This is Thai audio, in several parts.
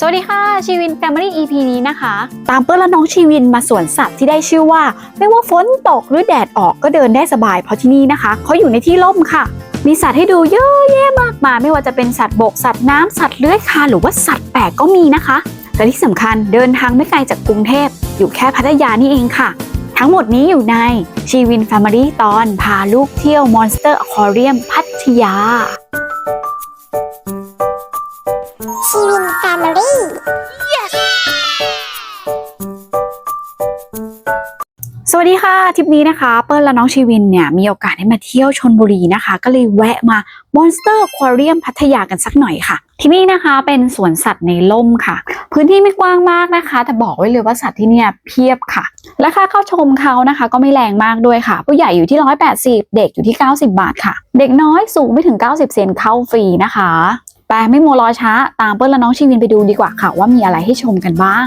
สวัสดีค่ะ ชีวิน Family EP นี้นะคะ ตามเปิ้ลและน้องชีวินมาสวนสัตว์ที่ได้ชื่อว่า ไม่ว่าฝนตกหรือแดดออกก็เดินได้สบายเพราะที่นี่นะคะเขาอยู่ในที่ร่มค่ะ มีสัตว์ให้ดูเยอะแยะมากมายไม่ว่าจะเป็นสัตว์บกสัตว์น้ำสัตว์เลื้อยคลานหรือว่าสัตว์แปลกก็มีนะคะและที่สำคัญเดินทางไม่ไกลจากกรุงเทพ อยู่แค่พัทยานี่เองค่ะ ทั้งหมดนี้อยู่ในชีวิน Family ตอนพาลูกเที่ยว Monster Aquarium พัทยา ชีวินแฟมิลี่ สวัสดีค่ะทริปนี้นะคะ เปิ้ลและน้องชีวินเนี่ย มีโอกาสได้มาเที่ยวชนบุรีนะคะ ก็เลยแวะมา Monster Aquarium พัทยากันสักหน่อยค่ะ ที่นี่นะคะเป็นสวนสัตว์ในร่มค่ะ พื้นที่ไม่กว้างมากนะคะ แต่บอกไว้เลยว่าสัตว์ที่เนี่ยเพียบค่ะ และค่าเข้าชมเขานะคะ ก็ไม่แรงมากด้วยค่ะ ผู้ใหญ่อยู่ที่ 180 เด็กอยู่ที่ 90 บาทค่ะ เด็กน้อยสูงไม่ถึง 90 เซนเข้าฟรีนะคะ แต่ไม่โมรอช้า ตามเปิ้ลและน้องชีวินไปดูดีกว่าค่ะว่ามีอะไรให้ชมกันบ้าง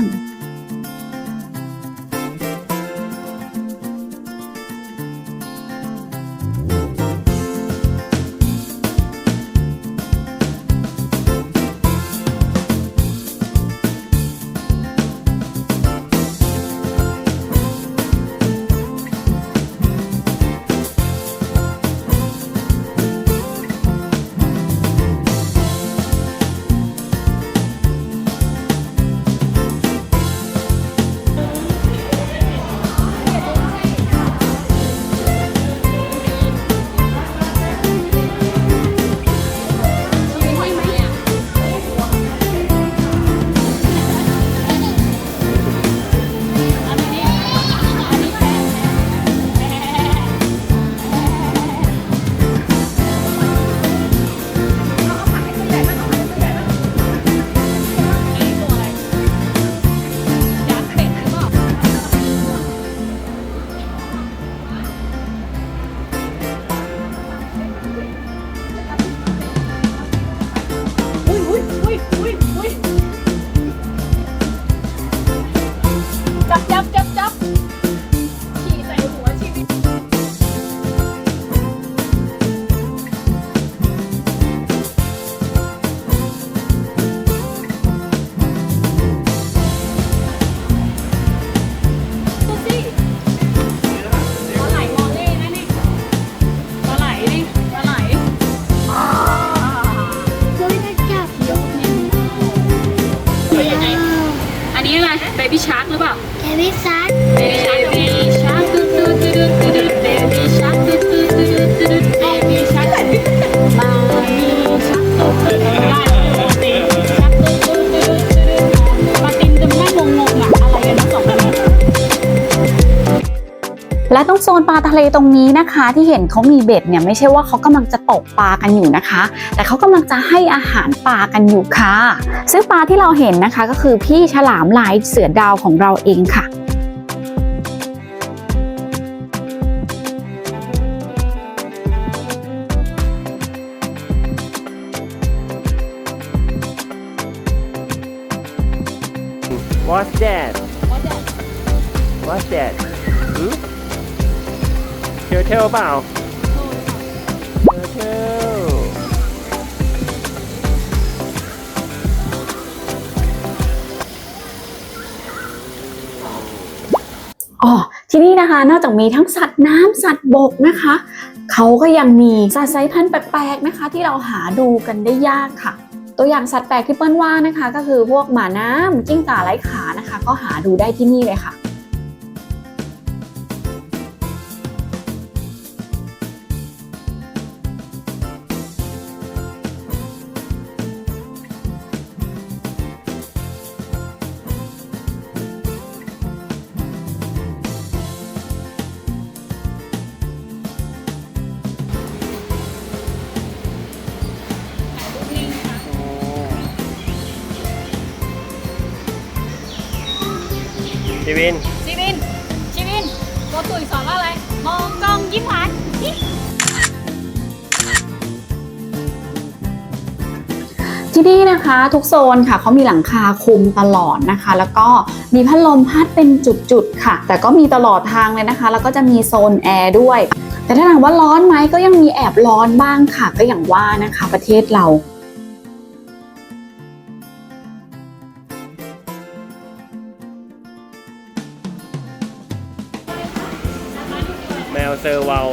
จับจับจับ เปล่าแควิซัส Baby shark, do do do do do do. Baby shark, do do do do do do. Baby shark, mommy shark, do do do do. Baby shark, do do do do do. มาตินจะไม่งงๆอะอะไรกันนะสองคนนี้และตรงโซนปลาทะเลตรงนี้นะคะ ที่เห็นเขามีเบ็ดเนี่ยไม่ใช่ว่าเขากำลังจะตกปลากันอยู่นะคะ แต่เขากำลังจะให้อาหารปลากันอยู่ค่ะ ซึ่งปลาที่เราเห็นนะคะก็คือพี่ฉลามลายเสือดาวของเราเองค่ะ What's that? หือเทลเทลเปล่าเทลเทลอ๋อที่นี่นะคะ นอกจากมีทั้งสัตว์น้ำสัตว์บกนะคะ เขาก็ยังมีสัตว์สายพันธุ์แปลกๆนะคะ ที่เราหาดูกันได้ยากค่ะ ตัวอย่างสัตว์แปลกที่เปิ้ลว่านะคะ ก็คือพวกหมาน้ำจิ้งก่าไร้ขานะคะ ก็หาดูได้ที่นี่เลยค่ะ ชีวินชีวินชีวินโกตุยสอนว่าอะไร มองกล้องยิ้มหวานฮิที่นี่นะคะทุกโซนค่ะเขามีหลังคาคลุมตลอดนะคะ แล้วก็มีพัดลมพัดเป็นจุดๆค่ะ แต่ก็มีตลอดทางเลยนะคะ แล้วก็จะมีโซนแอร์ด้วย แต่ถ้าถามว่าร้อนไหมก็ยังมีแอบร้อนบ้างค่ะ ก็อย่างว่านะคะ ประเทศเรา เซอร์วาล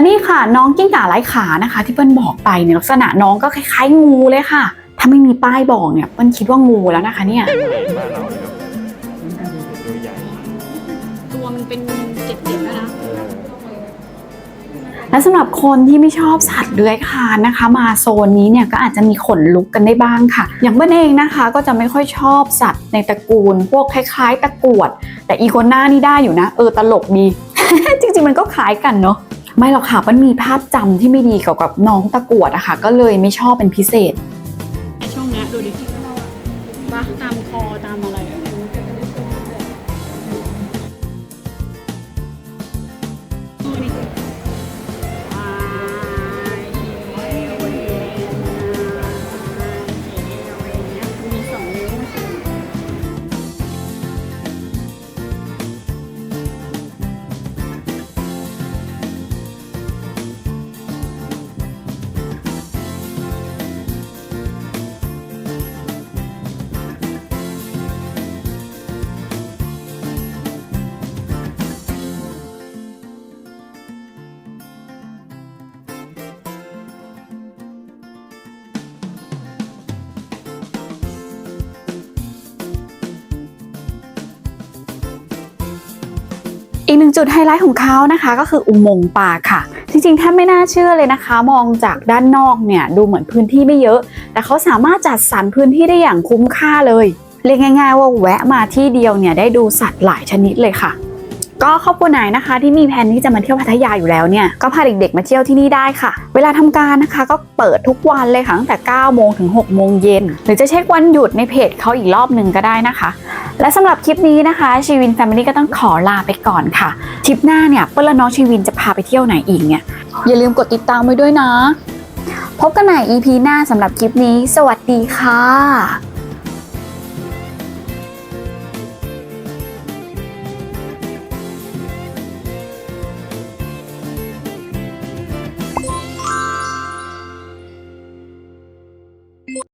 และนี่ค่ะน้องกิ้งก่าไร้ขานะคะ ที่เปิ้ลบอกไปเนี่ยลักษณะน้องก็คล้ายๆงูเลยค่ะ ถ้าไม่มีป้ายบอกเนี่ยเปิ้ลคิดว่างูแล้วนะคะเนี่ยบ้านเราเลยตัวใหญ่ตัวมันเป็นเจ็บๆแล้วนะเออและสำหรับคนที่ไม่ชอบสัตว์เลื้อยคลานนะคะ มาโซนนี้เนี่ยก็อาจจะมีขนลุกกันได้บ้างค่ะ อย่างเบิ้ลเองนะคะก็จะไม่ค่อยชอบสัตว์ในตระกูล พวกคล้าย ๆ ตะกรวด แต่อีโกน่านี่ได้อยู่นะ เออตลกดี จริงๆมันก็คล้ายกันเนาะ ไม่หรอกค่ะมันมีภาพจำที่ไม่ดีเกี่ยวกับน้องตะกรวดอะค่ะ ก็เลยไม่ชอบเป็นพิเศษ อีกหนึ่งจุดไฮไลท์ของเขานะคะก็คืออุโมงค์ป่าค่ะ จริงๆแทบไม่น่าเชื่อเลยนะคะ มองจากด้านนอกเนี่ยดูเหมือนพื้นที่ไม่เยอะ แต่เขาสามารถจัดสรรพื้นที่ได้อย่างคุ้มค่าเลย เรียกง่าย ๆ ว่าแวะมาที่เดียวเนี่ยได้ดูสัตว์หลายชนิดเลยค่ะ ก็ครอบครัวไหนนะคะ ที่มีแผนที่จะมาเที่ยวพัทยาอยู่แล้วเนี่ยก็พาเด็กๆมาเที่ยวที่นี่ได้ค่ะ เวลาทำการนะคะก็เปิดทุกวันเลยค่ะตั้งแต่ 9 โมงถึง 6 โมงเย็น หรือจะเช็ควันหยุดในเพจเขาอีกรอบหนึ่งก็ได้นะคะ และสำหรับคลิปนี้นะคะ ชีวินแฟมิลี่ก็ต้องขอลาไปก่อนค่ะทริปหน้าเนี่ยเปิ้ลและน้องชีวินจะพาไปเที่ยวไหนอีกเนี่ยอย่าลืมกดติดตามไว้ด้วยนะ พบกันใหม่ EP หน้าสำหรับคลิปนี้ สวัสดีค่ะ